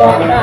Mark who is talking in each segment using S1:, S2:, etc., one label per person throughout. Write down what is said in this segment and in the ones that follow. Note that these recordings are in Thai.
S1: บอกได้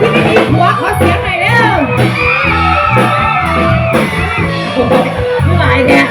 S1: ที่ไม่มีหัวขอเสียงหน่อยเร็วไม่ไหเนี่ย